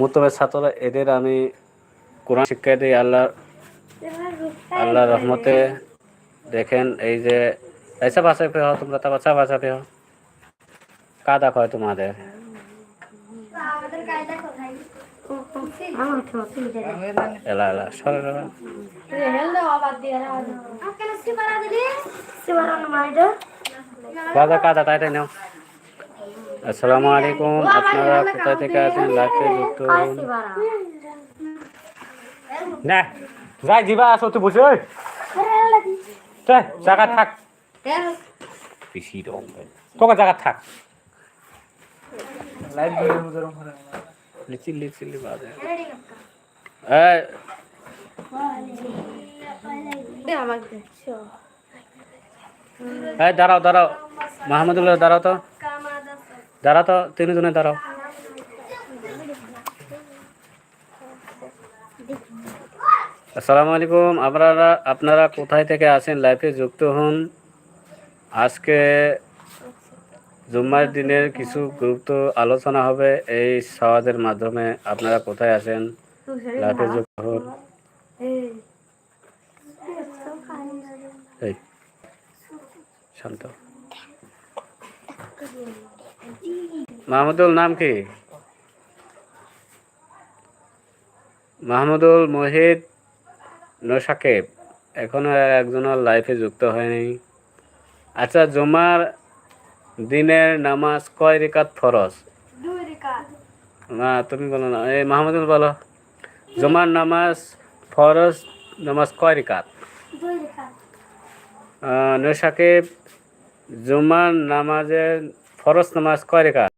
মুতবের ছাত্ররা এদের আমি কোরআন শিক্ষা দিই আল্লাহ আল্লাহ রহমতে দেখেন এই যে ऐसा भाषा पे हो तुम बताओ अच्छा भाषा पे हो का देखो है तुम्हारे আমাদের কায়দা কোথায় আমার তো অসুবিধা নেই এলা এলা সরে এলা। রেহেল দাও বাদ দিয়ে না আজকে সিমারা দিলি শিবারান মাইডা দাদা কাদা তাই তাই নাও আসসালামু আলাইকুম। আপনারা কোথায় থেকে আছেন? লাইভে যুক্ত হন। না যাই দিবা আসো তুই বসে ওই চল জায়গা থাক। পিসি রং তোকে জায়গা থাক। লাইভ ভিডিও গরম করে লিচি লিচি এই। দে। এই দাঁড়াও দাঁড়াও। মাহমুদুল্লাহ দাঁড়াও তো। দাঁড়াও তো, তিনজনে দাঁড়াও। আসসালামু আলাইকুম আপনারা আপনারা কোথায় থেকে আসেন লাইফে যুক্ত হন। আজকে জুম্মার দিনের কিছু গুরুত্ব আলোচনা হবে। এই সওয়াদের মাধ্যমে আপনারা কোথায় আছেন? লাইফে যুক্ত হন। শান্ত। মাহমুদুল নাম কি? মাহমুদুল মোহিত নোসাকেব এখনও একজনের লাইফে যুক্ত হয়নি। আচ্ছা জুমার দিনের নামাজ কয় রেখাত ফরজ? না তুমি বলো না। এই মাহমুদুল বলো। জুমার নামাজ ফরজ নামাজ কয় রেখাত? নোসাকেব জুমার নামাজের ফরজ নামাজ কয় রেখাত?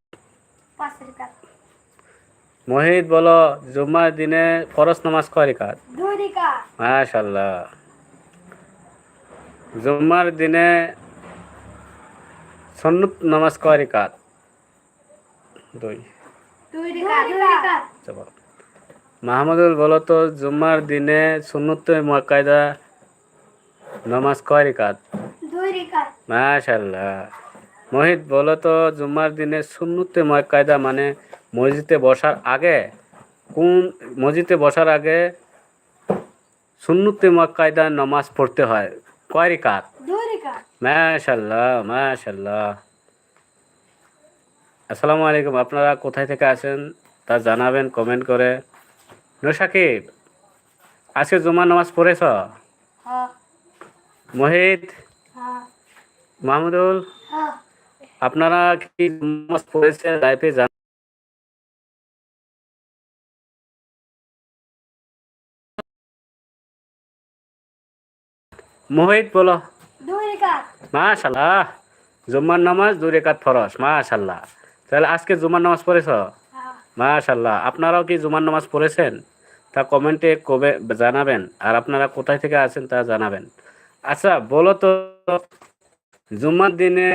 মোহিত বলো জুম্মার দিনে ফরজ নামাজ কয় রেখাত? মাশাল্লাহ জুম্মার দিনে সন্নত নামাজ কয় রেখাত? দুই। মাহমুদুল বলো তো জুম্মার দিনে সুন্নত মকায়দা নামাজ কয় রেখাত? মাশাল্লাহ মোহিত বলো তো জুম্মার দিনে সুন্নতে মকায়দা মানে মসজিদে বসার আগে? কোন মসজিদে বসার আগে সুন্নতে মকায়দা নামাজ পড়তে হয়? কয় রেখাত মাশাল্লাহ মাশাল্লাহ আসসালামু আলাইকুম আপনারা কোথায় থেকে আছেন তা জানাবেন কমেন্ট করে। নসাকিব আজকে জুমার নামাজ পড়েছ? হ্যাঁ। মোহিত হ্যাঁ। মাহমুদুল? হ্যাঁ। আপনারা কি নামাজ পড়েছেন লাইফে জান মোহিত বলো। মাশাল্লাহ জুম্মার নামাজ দুই রেখাত ফরস মাশাল্লাহ তাহলে আজকে জুমার নামাজ পড়েছ? হ্যাঁ। মাশাল্লাহ আপনারাও কি জুমার নামাজ পড়েছেন? তা কমেন্টে কবে জানাবেন আর আপনারা কোথায় থেকে আছেন তা জানাবেন। আচ্ছা বলো তো জুম্মার দিনে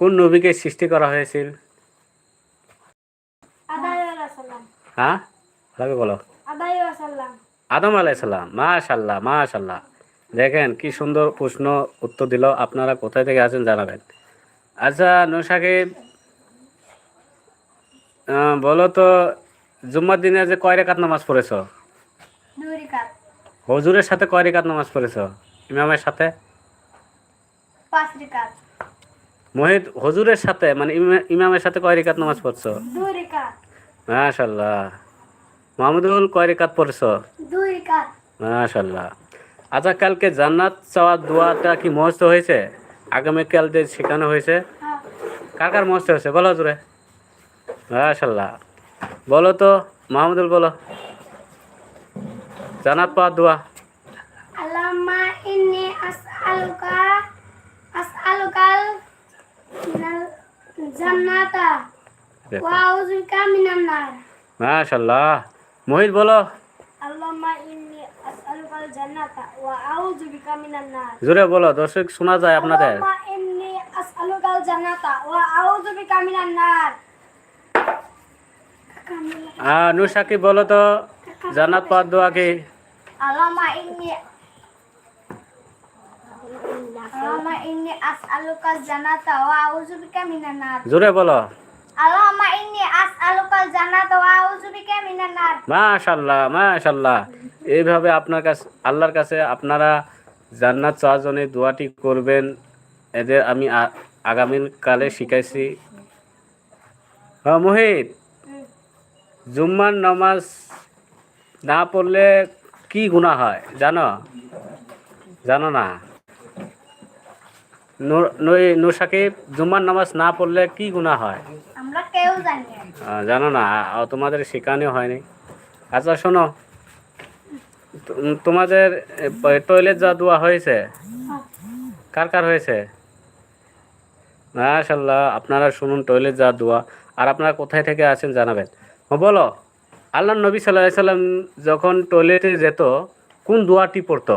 কোন নবীকে সৃষ্টি করা হয়েছিল? হ্যাঁ? ভালো বলো। আদম আলাইসাল্লাম মাশাল্লাহ মাশাল্লাহ দেখেন কি সুন্দর প্রশ্ন উত্তর দিল। আপনারা কোথায় থেকে আছেন জানাবেন। আচ্ছা নসাকিব বলো তো জুম্মার দিনে যে কয় রেখাত নামাজ পড়েছ? হজুরের সাথে কয় রেখাত নামাজ পড়েছ? ইমামের সাথে? পাঁচ মোহিত হজুরের সাথে মানে ইমা- ইমামের সাথে কয় রেখাত নামাজ পড়ছো? মাশাল্লাহ মাহমুদুল কয় রেখাত পড়েছ? মাশাল্লাহ আচ্ছা কালকে জান্নাত চাওয়ার দোয়াটা কি মহস্ত হয়েছে? আগামীকাল যে শেখানো হয়েছে? হ্যাঁ। কার কার মহস্ত হয়েছে? বলো জুড়ে মাশাল্লাহ বলো তো মাহমুদুল বলো। জান্নাত পাওয়ার দোয়া। আল্লাহুম্মা ইন্নি আসআলুকা আসআলুকাল মাশাল্লাহ বলো। জোরে বলো দর্শক শোনা যায় আপনাদের। নুসাকি বলো তো জান্নাত পাওয়ার দোয়া কি? ইন্নি জোরে বলো। এইভাবে আপনার কাছে আল্লাহর কাছে আপনারা জান্নাত চাওয়ার দোয়াটি করবেন। এদের আমি আগামীকালে শিখাইছি। হ্যাঁ মোহিত জুম্মার নামাজ না পড়লে কি গুণা হয়? জানো? জানো না? নূর জুম্মার নামাজ না পড়লে কি গুণা হয়? জানি না। তোমাদের শেখানো হয়নি। আচ্ছা শোনো। তোমাদের টয়লেট যা দোয়া হয়েছে কার কার হয়েছে? মাশাল্লাহ আপনারা শুনুন টয়লেট যা দোয়া আর আপনারা কোথায় থেকে আছেন জানাবেন। বলো আল্লাহ নবী সাল্লাহ সাল্লাম যখন টয়লেটে যেত কোন দোয়াটি পড়তো?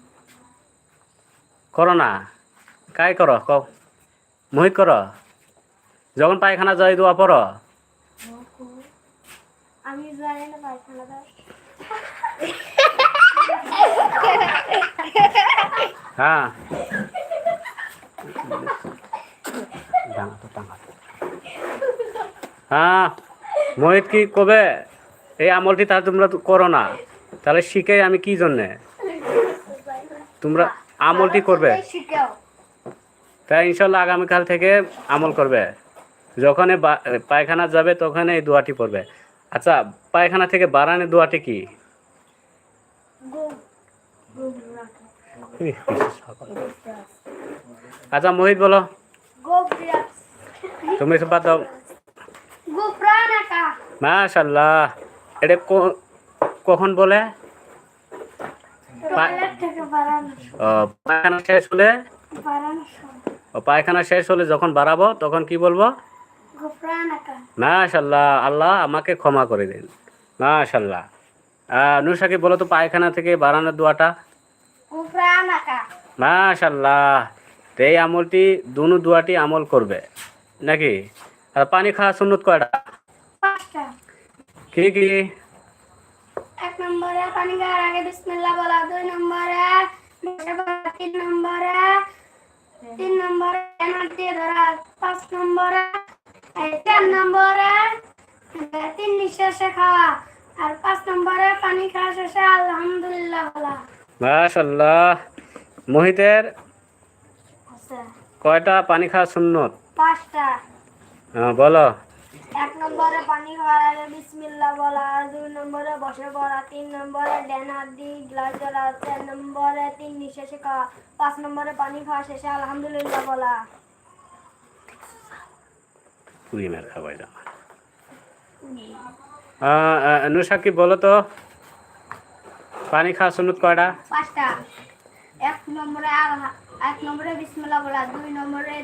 করো না। কাই করো? মোহিত করো। যখন পায়খানা যাই দোয়া আমি না পায়খানা হ্যাঁ। হ্যাঁ। মোহিত কি কবে? এই আমলটি তাহলে তোমরা করো না। তাহলে শিখে আমি কি জন্যে? তোমরা আমলটি করবে? তাই ইনশাল্লাহ আগামীকাল থেকে আমল করবে। যখন বা- পায়খানা যাবে তখন এই দোয়াটি পড়বে। আচ্ছা পায়খানা থেকে বাড়ানোর দোয়াটি কি? আচ্ছা মোহিত বলো। তুমি দাও। মাশাল্লাহ। এটা কখন বলে টয়লেট থেকে বাড়ানো ও, পায়খানা শেষ হলে? পায়খানা শেষ হলে যখন বাড়াবো তখন কি বলব? মাশাল্লাহ আল্লাহ আমাকে ক্ষমা করে দিন। মাশাল্লাহ। নুসাকে বলো তো পায়খানা থেকে বাড়ানোর দোয়াটা। মাশাল্লাহ তো এই আমলটি দুনু দোয়াটি আমল করবে। নাকি? আর পানি খাওয়া সুন্নত কয়টা? কি কি? নম্বরে পানি খাওয়ার আগে বিসমিল্লাহ বলা। দুই নম্বরে তিন নম্বরে তিন নম্বরে এনার দিয়ে ধরা। পাঁচ নম্বরে চার নম্বরে তিন নিঃশ্বাসে খাওয়া। আর পাঁচ নম্বরে পানি খাওয়া শেষে আলহামদুলিল্লাহ বলা। মাশাল্লাহ মোহিতের আচ্ছা। কয়টা পানি খাওয়া সুন্নত? পাঁচটা। হ্যাঁ, বলো। নম্বরে পানি খাওয়ার আগে বিসমিল্লাহ বলা দুই নম্বরে বসে পড়া তিন নম্বরে ড্যান হাত দিয়ে গ্লাস ধরা চার নম্বরে তিন নিঃশ্বাসে খাওয়া পাঁচ নম্বরে পানি খাওয়া শেষে আলহামদুলিল্লাহ বলা। পুরি মেরে খাবাই বলো তো পানি খাওয়া সুন্নত কয়টা? পাঁচটা। এক নম্বরে এক নম্বরে বিসমিল্লাহ বলা দুই নম্বরে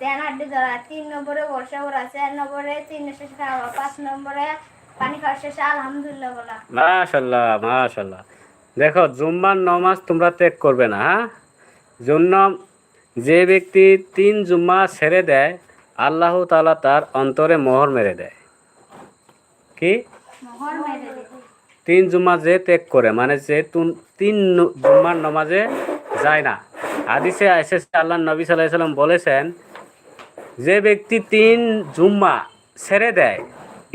ড্যান হাত দিয়ে ধরা তিন নম্বরে বসে পড়া চার নম্বরে তিন নিঃশ্বাসে খাওয়া পাঁচ নম্বরে পানি খাওয়া শেষে আলহামদুলিল্লাহ বলা। মাশাল্লাহ মাশাল্লাহ। দেখো জুম্মার নমাজ তোমরা ত্যাগ করবে না হ্যাঁ? জন্য যে ব্যক্তি তিন জুম্মা ছেড়ে দেয় আল্লাহ তালা তার অন্তরে মোহর মেরে দেয়। কি। তিন জুম্মা যে ত্যাগ করে মানে যে তিন জুম্মার নমাজে যায় না। হাদিসে এসেছে আল্লাহ নবী সাল্লাহ সাল্লাম বলেছেন যে ব্যক্তি তিন জুম্মা ছেড়ে দেয়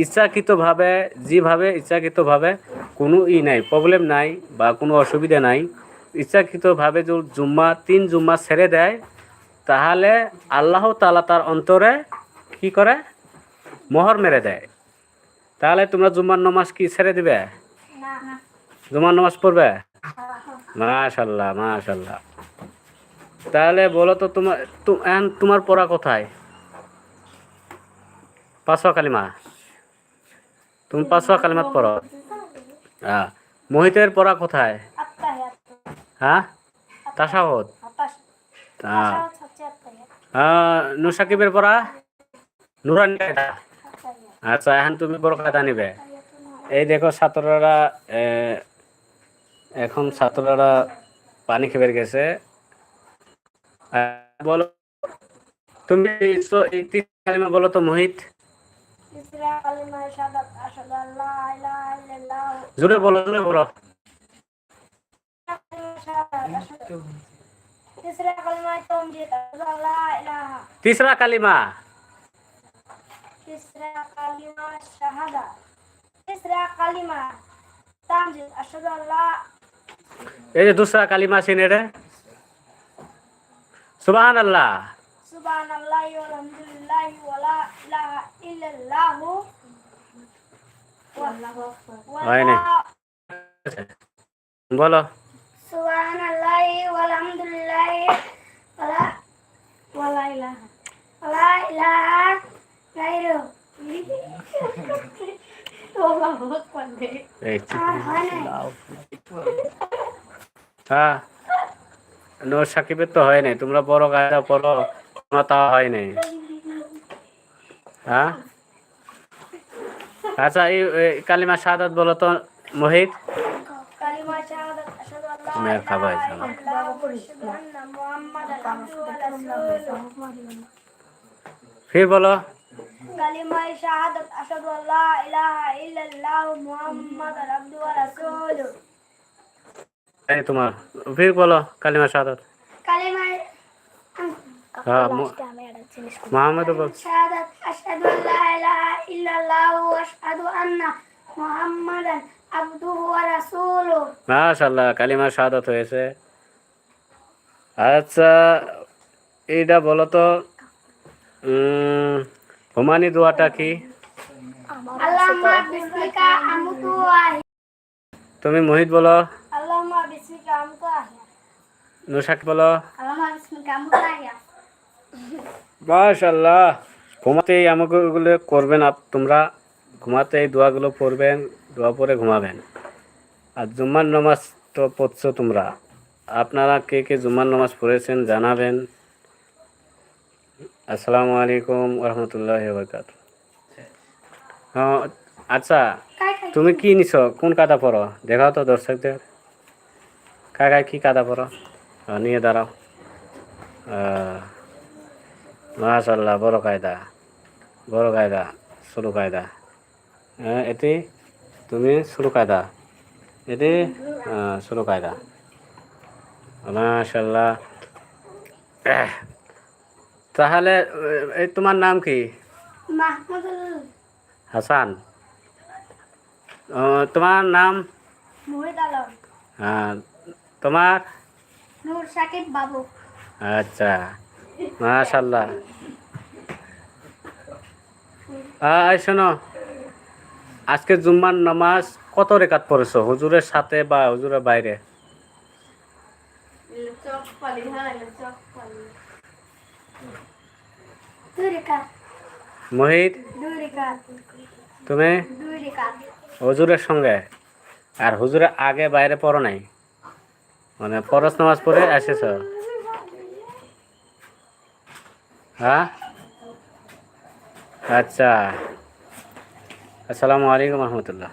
ইচ্ছাকৃতভাবে যেভাবে ইচ্ছাকৃতভাবে কোনো ই নাই প্রবলেম নাই বা কোনো অসুবিধা নাই ইচ্ছাকৃতভাবে যে জুম্মা তিন জুম্মা ছেড়ে দেয় তাহলে আল্লাহ তালা তার অন্তরে কি করে? মোহর মেরে দেয়। তাহলে তোমরা জুম্মার নমাজ কি ছেড়ে দিবে? জুমার নামাজ পড়বে? মাশাল্লাহ মাশাল্লাহ তাহলে বলো তো তোমার তোমার পড়া কোথায়? পাঁচশো কালিমা তুমি পাঁচশো কালিমাত পড়ো। হ্যাঁ মোহিতের পড়া কোথায়? হ্যাঁ আতাশ হ্যাঁ হচ্ছে আত্মাহিয়াত আহ, নূর সাকিবের পড়া? নুরানি আচ্ছা এখন তুমি বড় কায়দা নিবে। এই দেখো ছাত্ররা এখন ছাত্ররা পানি খেয়ে গেছে। বলো। তুমি কালিমা বলো তো মোহিত। জোরে বলো জোরে বলো। তিসরা কালিমা। তিসরা কালিমা কালিমা তিসরা আশহাদু এই যে দুসরা কালিমা আছে রে সুবহান আল্লাহ সুবহানাল্লাহি ওয়ালহামদুলিল্লাহি ওয়ালা ইলাহা ইল্লাল্লাহ হয় নাই। বলো সুবহানাল্লাহি ওয়ালহামদুলিল্লাহি ওয়ালা ওয়ালা ইলাহা ওয়ালা ইলাহা গায়রু আল্লাহু আকবার এই আর হয় নাই হ্যাঁ নূর সাকিবের তো হয় নাই। তোমরা বড় কায়দা পড়ো তোমার তা হয় নাই। হ্যাঁ? আচ্ছা এই কালিমা শাহাদাত বলো তো মোহিত। ফির বলো। কালিমা শাহাদাত আশহাদু আল্লা ইলাহা ইল্লাল্লাহু রাসূলুহু। এই তোমার ফির বলো কালিমা শাহাদাত কালিমা হ্যাঁ মোহাম্মদ শাহাদাত আশহাদু আল্লা ইলাহা ইল্লাল্লাহু ওয়া আশহাদু আন্না মুহাম্মাদান আবদুহু ওয়া রাসূলুহু। মাশাল্লাহ কালিমা শাহাদাত হয়েছে। আচ্ছা এইটা বলো তো উম, হুমানি দোয়াটা কি? তুমি মোহিত বলো আল্লাহুম্মা বিসমিকা আমুতু ওয়া আহি নুসাক বলো। মাশাল্লাহ ঘুমাতে এই আমগুলো করবেন আপ তোমরা ঘুমাতে এই দোয়াগুলো পড়বেন দোয়া পরে ঘুমাবেন। আর জুম্মার নামাজ তো পড়ছো তোমরা। আপনারা কে কে জুম্মার নামাজ পড়েছেন জানাবেন। আসসালামু আলাইকুম রহমতুল্লাহ বরকাত হ্যাঁ আচ্ছা তুমি কি নিছো? কোন কাদা পড়ো? দেখাও তো দর্শকদের। কাকায় কি কাদা পড়ো? নিয়ে দাঁড়াও। মাশাল্লাহ বড় কায়দা বড় কায়দা সরু কায়দা। হ্যাঁ এটি তুমি সরু কায়দা। এটি সরু কায়দা। মাশাল্লাহ তাহলে এই তোমার নাম কি? হাসান। তোমার নাম? হ্যাঁ তোমার নূর সাকিব বাবু। আচ্ছা মাশাল্লাহ আয় শোনো আজকে জুম্মার নামাজ কত রেখাত পড়েছো? হুজুরের সাথে বা হুজুরের বাইরে? রেখাত। মোহিত? তুমি? হুজুরের সঙ্গে? আর হুজুরের আগে বাইরে পড়ো নাই? মানে ফরজ নামাজ পড়ে এসেছ? হ্যাঁ? আচ্ছা। আসসালামু আলাইকুম রহমতুল্লাহ।